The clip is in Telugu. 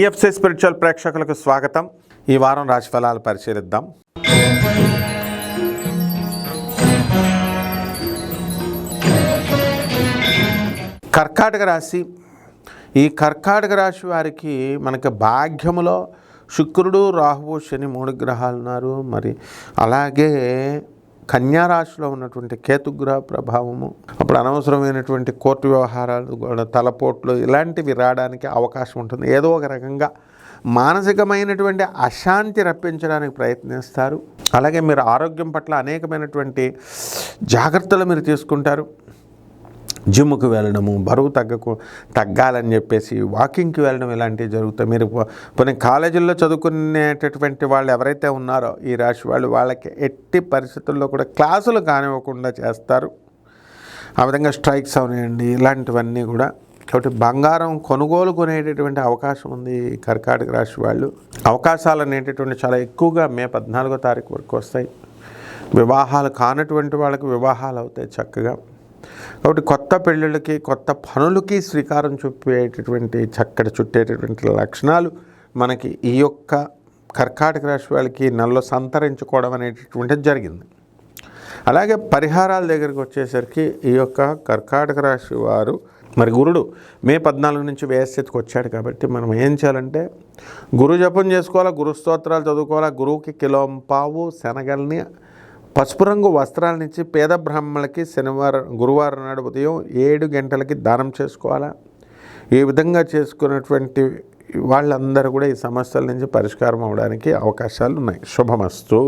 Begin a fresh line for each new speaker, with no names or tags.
నమస్తే స్పిరిచువల్ ప్రేక్షకులకు స్వాగతం. ఈ వారం రాశి ఫలాలు పరిశీలిద్దాం. కర్కాటక రాశి. ఈ కర్కాటక రాశి వారికి మనకి భాగ్యములో శుక్రుడు రాహువు శని మూడు గ్రహాలు ఉన్నారు. మరి అలాగే కన్యా రాశిలో ఉన్నటువంటి కేతుగ్రహ ప్రభావము అప్పుడు అనవసరమైనటువంటి కోర్టు వ్యవహారాలు కూడా తలపోట్లు ఇలాంటివి రావడానికి అవకాశం ఉంటుంది. ఏదో ఒక రకంగా మానసికమైనటువంటి అశాంతి రప్పించడానికి ప్రయత్నిస్తారు. అలాగే మీరు ఆరోగ్యం పట్ల అనేకమైనటువంటి జాగ్రత్తలు మీరు తీసుకుంటారు. జిమ్కి వెళ్ళడము బరువు తగ్గకు తగ్గాలని చెప్పేసి వాకింగ్కి వెళ్ళడం ఇలాంటివి జరుగుతాయి. మీరు కొన్ని కాలేజీల్లో చదువుకునేటటువంటి వాళ్ళు ఎవరైతే ఉన్నారో ఈ రాశి వాళ్ళు వాళ్ళకి ఎట్టి పరిస్థితుల్లో కూడా క్లాసులు కానివ్వకుండా చేస్తారు. ఆ విధంగా స్ట్రైక్స్ అవనివ్వండి ఇలాంటివన్నీ కూడా. కాబట్టి బంగారం కొనుగోలు కొనేటటువంటి అవకాశం ఉంది కర్కాటక రాశి వాళ్ళు. అవకాశాలు అనేటటువంటి చాలా ఎక్కువగా మే పద్నాలుగో తారీఖు వరకు వస్తాయి. వివాహాలు కానటువంటి వాళ్ళకి వివాహాలు అవుతాయి చక్కగా. కాబట్టి కొత్త పెళ్ళిళ్ళకి కొత్త పనులకి శ్రీకారం చూపేటటువంటి చక్కటి చుట్టేటటువంటి లక్షణాలు మనకి ఈ యొక్క కర్కాటక రాశి వాళ్ళకి నెలలో సంతరించుకోవడం అనేటటువంటిది జరిగింది. అలాగే పరిహారాల దగ్గరికి వచ్చేసరికి ఈ యొక్క కర్కాటక రాశి వారు మరి గురుడు మే పద్నాలుగు నుంచి వ్యయస్థితికి వచ్చాడు కాబట్టి మనం ఏం చేయాలంటే గురు జపం చేసుకోవాలా గురు స్తోత్రాలు చదువుకోవాలా గురువుకి కిలోం పావు శనగల్ని పసుపు రంగు వస్త్రాలనిచ్చి పేద బ్రాహ్మణులకి శనివారం గురువారం నాడు ఉదయం ఏడు గంటలకి దానం చేసుకోవాలా? ఈ విధంగా చేసుకున్నటువంటి వాళ్ళందరూ కూడా ఈ సమస్యల నుంచి పరిష్కారం అవడానికి అవకాశాలు ఉన్నాయి శుభమస్తు.